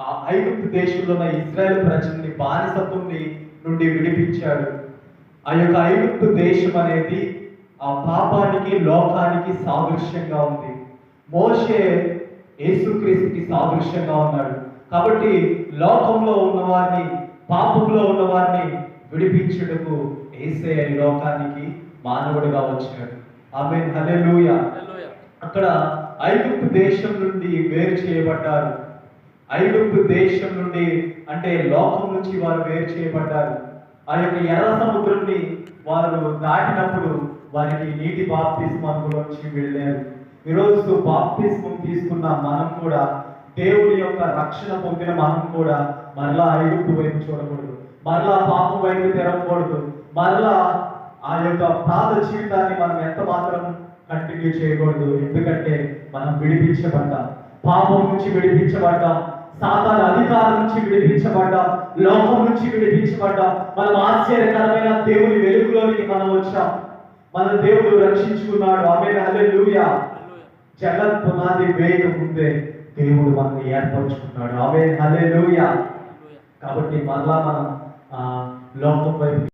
ఆ ఐగుప్తు దేశంలో ఉన్న ఇజ్రాయెల్ ప్రజల్ని బానిసత్వం నుండి విడిపించాడు. ఆ యొక్క ఐగుప్తు దేశం అనేది ఆ పాపానికి లోకానికి సాదృశ్యంగా ఉంది. మోషే యేసుక్రీస్తుకి సాదృశ్యంగా ఉన్నాడు. కాబట్టి లోకంలో ఉన్నవారిని పాపంలో ఉన్నవారిని విడిపించుటకు ఏసే లోకానికి మానవుడిగా వచ్చాడు ఆమె హల్లెలూయా. అక్కడ ఐగుప్తు దేశం నుండి వేరు చేయబడ్డారు. ఐగుప్తు దేశం నుండి అంటే లోకం నుంచి వారు వేరు చేయబడ్డారు. ఆ యొక్క ఎర్ర సముద్రంని వారు దాటినప్పుడు వారికి నీటి బాప్తిస్మంలోంచి వెళ్ళారు. ఈరోజు బాప్తిస్మం తీసుకున్న మనం కూడా దేవుని యొక్క రక్షణ పొందిన మనం కూడా మరలా ఐగుప్తు వైపు చూడకూడదు. మరలా పాపం వైపు తెరవకూడదు మరలా ఆ యొక్క పాత జీవితాన్ని మనం ఎంత మాత్రం కంటిన్యూ చేయకూడదు. ఎందుకంటే మనం విడిపించబడ్డాం. పాపం నుంచి విడిపించబడ్డాం సాతాన అధికారం నుంచి విడిపించబడ్డాం లోకం నుంచి విడిపించబడ్డాం మనం ఆశ్చర్యకరమైన దేవుని వెలుగులోనికి మనం వచ్చాం. మన దేవుడు రక్షించుకున్నాడు. ఆమె హల్లెలూయా. జగత్ పునాది వేయక ముందే దేవుడు మనల్ని ఏర్పరచుకున్నాడు. ఆమె హల్లెలూయా. కాబట్టి మరలా మనం ఆ, లోకం వైపు